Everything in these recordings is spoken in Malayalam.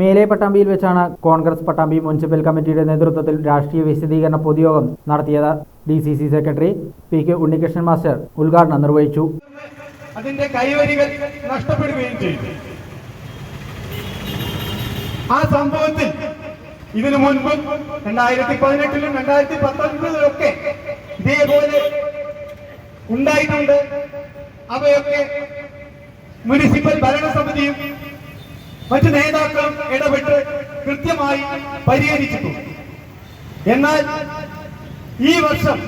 മേലെ പട്ടാമ്പിയിൽ വെച്ചാണ് കോൺഗ്രസ് പട്ടാമ്പി മുനിസിപ്പൽ കമ്മിറ്റിയുടെ നേതൃത്വത്തിൽ രാഷ്ട്രീയ വിശദീകരണ പൊതുയോഗം നടത്തിയത്. D C C secretary P K Unnikrishnan master ഉദ്ഘാടനം നിർവഹിച്ചു. അതിന്റെ കൈവരികൾ നഷ്ടപ്പെടുകയും ചെയ്തു. ആ സംഭവത്തിൽ ഇതിനു മുൻപ് രണ്ടായിരത്തി പതിനെട്ടിലും രണ്ടായിരത്തി പത്തൊൻപതിലും ഒക്കെ ഇതേപോലെ ഉണ്ടായിട്ടുണ്ട്. അവയൊക്കെ മുനിസിപ്പൽ ഭരണസമിതിയും മറ്റു നേതാക്കളും ഇടപെട്ട് കൃത്യമായി പരിഹരിച്ചിട്ടുണ്ട് എന്നാൽ ഈ വർഷം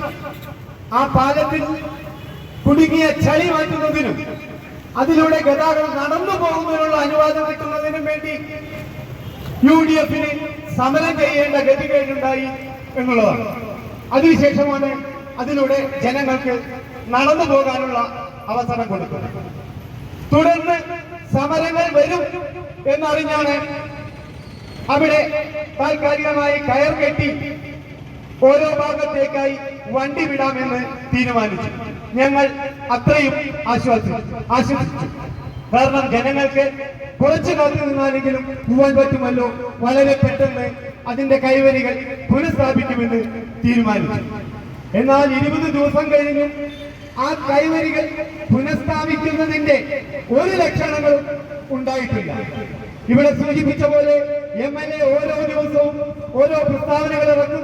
ആ പാലത്തിൽ കുടുങ്ങിയ ചളി മാറ്റുന്നതിനും അതിലൂടെ ഗതാഗതം നടന്നു പോകുന്നതിനുള്ള അനുവാദം കിട്ടുന്നതിനും വേണ്ടി യു ഡി എഫിന് സമരം ചെയ്യേണ്ട ഗതികേടുണ്ടായി എന്നുള്ളതാണ്. അതിനുശേഷമാണ് അതിലൂടെ ജനങ്ങൾക്ക് നടന്നു പോകാനുള്ള അവസരം കൊടുക്കുന്നത് തുടർന്ന് സമരങ്ങൾ വരും എന്നറിഞ്ഞാണ് അവിടെ താൽക്കാലികമായി കയർ കെട്ടി ഓരോ ഭാഗത്തേക്കായി വണ്ടി വിടാമെന്ന് തീരുമാനിച്ചു. ഞങ്ങൾ അത്രയും ആശ്വാസിച്ചു. ആശ്വസിച്ചു. കാരണം ജനങ്ങൾക്ക് കുറച്ച് കാത്തു നിന്നാലെങ്കിലും പോവാൻ പറ്റുമല്ലോ? വളരെ പെട്ടെന്ന് അതിന്റെ കൈവരികൾ പുനഃസ്ഥാപിക്കുമെന്ന് തീരുമാനിച്ചു. എന്നാൽ ഇരുപത് ദിവസം കഴിഞ്ഞും ആ കൈവരികൾ പുനഃസ്ഥാപിക്കുന്നതിന്റെ ഒരു ലക്ഷണങ്ങളും ഉണ്ടായിട്ടില്ല. ഇവിടെ സൂചിപ്പിച്ച പോലെ എം എൽ എ ഓരോ ദിവസവും ഓരോ പ്രസ്താവനകൾ ഇറക്കും.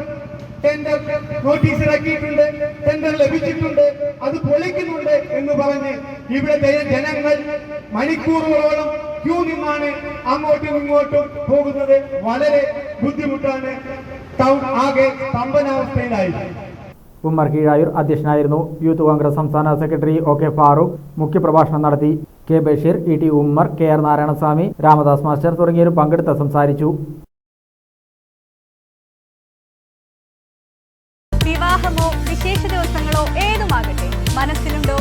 ടെൻഡർ നോട്ടീസ് ഇറക്കിയിട്ടുണ്ട് ടെൻഡർ ലഭിച്ചിട്ടുണ്ട് അത് പൊളിക്കുന്നുണ്ട് എന്ന് പറഞ്ഞ് ഇവിടെ ജനങ്ങൾ മണിക്കൂറുകളോളം ക്യൂ നിന്നാണ് അങ്ങോട്ടും ഇങ്ങോട്ടും പോകുന്നത്. വളരെ ബുദ്ധിമുട്ടാണ്. ടൗൺ ആകെ സ്തംഭനാവസ്ഥയിലായി. ഉമ്മർ കീഴായൂർ അധ്യക്ഷനായിരുന്നു. യൂത്ത് കോൺഗ്രസ് സംസ്ഥാന സെക്രട്ടറി ഒ കെ ഫാറൂഖ് മുഖ്യപ്രഭാഷണം നടത്തി K Basheer E T Ummer K R Narayanaswamy Ramdas master തുടങ്ങിയവരും പങ്കെടുത്ത് സംസാരിച്ചു. വിവാഹമോ വിശേഷ ദിവസങ്ങളോ ഏതുമാകട്ടെ മനസ്സിലുണ്ടോ